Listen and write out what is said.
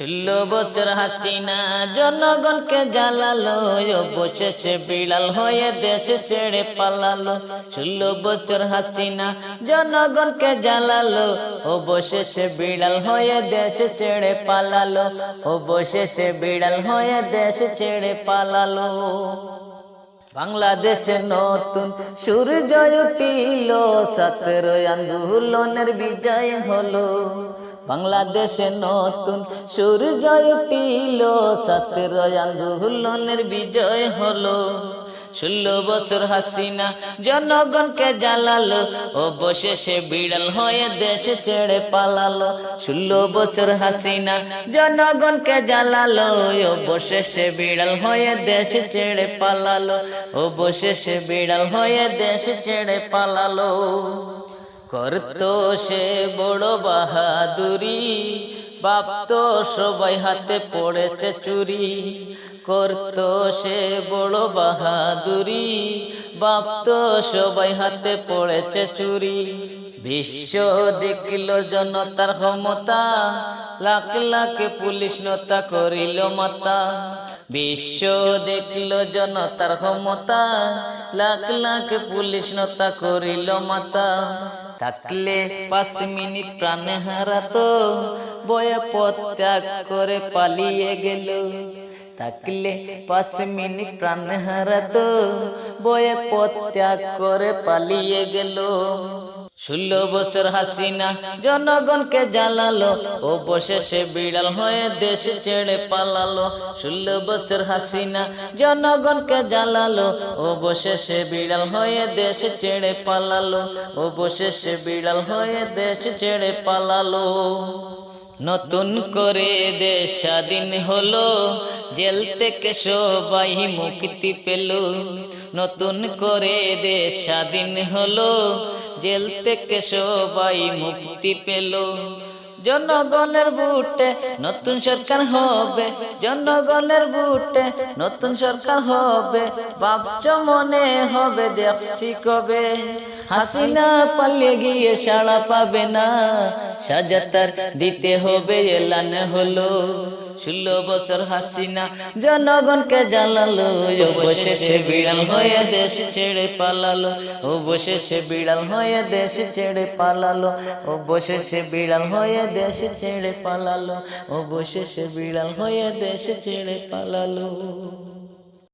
ষোলো বছর হাসিনা জনগণকে জ্বালালো, অবশেষে বিড়াল হয়ে দেশে ছেড়ে পালালো। ষোলো বছর হাসিনা জনগণকে জ্বালালো, অবশেষে বিড়াল হয়ে দেশে ছেড়ে পালালো। অবশেষে বিড়াল হয়ে দেশে ছেড়ে পালালো। বাংলাদেশে নতুন সূর্য উঠিল সতেরো আন্দোলনের বিজয় হলো। বাংলাদেশে নতুন সূর্য উঠিল সতেরো আন্দোলনের বিজয় হলো। ষোলো বছর হাসিনা জনগণকে জ্বালালো, অবশেষে বিড়াল হয়ে দেশে ছেড়ে পালালো। ষোলো বছর হাসিনা জনগণকে জ্বালালো, অবশেষে বিড়াল হয়ে দেশে ছেড়ে পালালো। অবশেষে বিড়াল হয়ে দেশে ছেড়ে পালালো। করতো সে বড় বাহাদুরি। বাপ তো সবাই হাতে পড়েছে চুরি। করতো সে বড় বাহাদুরি। বাপ তো সবাই হাতে পড়েছে চুরি। বিশ্ব দেখল জনতার ক্ষমতা। লাখ লাখ পুলিশ নতা করিল মাতা বিশ্ব দেখল জনতার ক্ষমতা, লাখ লাখ পুলিশ নতা করিল মাতা। থাকলে পাঁচ মিনিট প্রাণে হারাতো, বয়ে ত্যাগ করে পালিয়ে গেল। থাকলে পাঁচ মিনিট প্রাণ হারাতো, বয়ে ত্যাগ করে পালিয়ে গেল। ষোলো বছর হাসিনা জনগণকে জ্বালালো, অবশেষে বিড়াল হয়ে দেশ ছেড়ে পালালো। ষোলো বছর হাসিনা জনগণকে জ্বালালো, অবশেষে বিড়াল হয়ে দেশ ছেড়ে পালালো। অবশেষে বিড়াল হয়ে দেশ ছেড়ে পালালো। নতুন করে দেশ স্বাধীন হলো, জেল থেকে সবাই মুক্তি পেল। নতুন করে দেশ স্বাধীন হলো, জেল থেকে সবাই মুক্তি পেল। জনগণের বুটে নতুন সরকার হবে, জনগণের বুটে নতুন সরকার হবে, ভাবছ মনে হবে দেখছি কবে। হাসিনা পালিয়ে গিয়ে সাড়া পাবে না সাজাতার দিতে হবে, এলান হলো। ষোলো বছর হাসিনা। জনগণকে জ্বালালো, অবশেষে বিড়াল হয়ে দেশ ছেড়ে পালালো, অবশেষে বিড়াল হয়ে দেশ ছেড়ে পালালো, অবশেষে বিড়াল হয়ে দেশ ছেড়ে পালালো, অবশেষে বিড়াল হয়ে দেশ ছেড়ে পালালো।